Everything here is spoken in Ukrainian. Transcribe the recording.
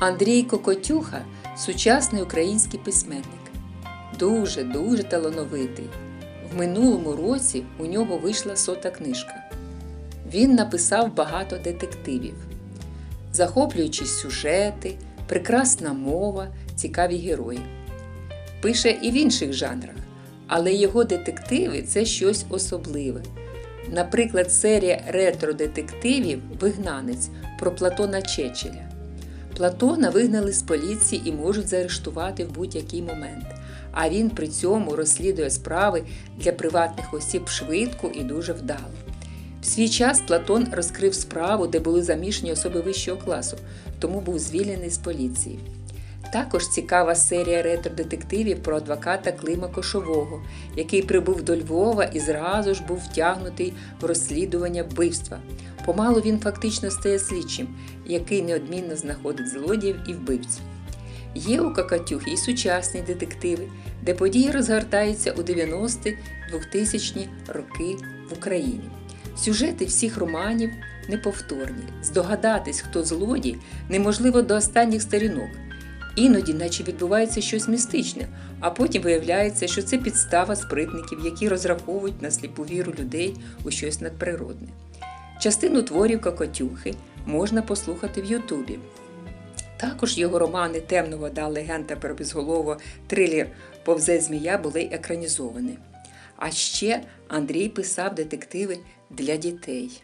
Андрій Кокотюха сучасний український письменник. Дуже-дуже талановитий. В минулому році у нього вийшла сота книжка. Він написав багато детективів, захоплюючі сюжети, прекрасна мова, цікаві герої. Пише і в інших жанрах, але його детективи це щось особливе. Наприклад, серія ретро-детективів Вигнанець про Платона Чечеля. Платона вигнали з поліції і можуть заарештувати в будь-який момент. А він при цьому розслідує справи для приватних осіб швидко і дуже вдало. В свій час Платон розкрив справу, де були замішані особи вищого класу, тому був звільнений з поліції. Також цікава серія ретро-детективів про адвоката Клима Кошового, який прибув до Львова і зразу ж був втягнутий в розслідування вбивства. Помалу він фактично стає слідчим, який неодмінно знаходить злодіїв і вбивців. Є у Какатюхи і сучасні детективи, де події розгортаються у 90-ті 2000-ні роки в Україні. Сюжети всіх романів неповторні. Здогадатись, хто злодій, неможливо до останніх сторінок. Іноді, наче відбувається щось містичне, а потім виявляється, що це підстава спритників, які розраховують на сліпу віру людей у щось надприродне. Частину творів Кокотюхи можна послухати в Ютубі. Також його романи Темна вода, легенда про безголового, трилер Повзе змія були екранізовані. А ще Андрій писав детективи для дітей.